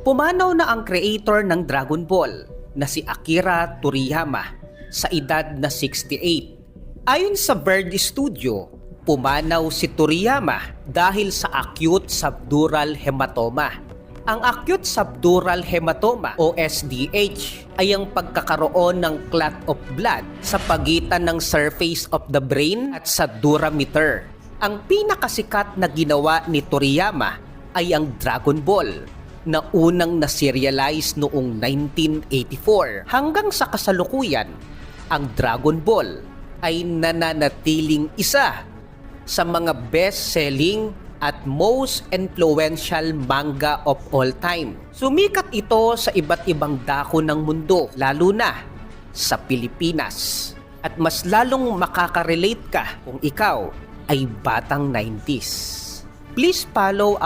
Pumanaw na ang creator ng Dragon Ball na si Akira Toriyama sa edad na 68. Ayon sa Bird Studio, pumanaw si Toriyama dahil sa acute subdural hematoma. Ang acute subdural hematoma o SDH ay ang pagkakaroon ng clot of blood sa pagitan ng surface of the brain at sa durameter. Ang pinakasikat na ginawa ni Toriyama ay ang Dragon Ball na unang na-serialize noong 1984. Hanggang sa kasalukuyan, ang Dragon Ball ay nananatiling isa sa mga best-selling at most influential manga of all time. Sumikat ito sa iba't ibang dako ng mundo, lalo na sa Pilipinas. At mas lalong makaka-relate ka kung ikaw ay batang 90s. Please follow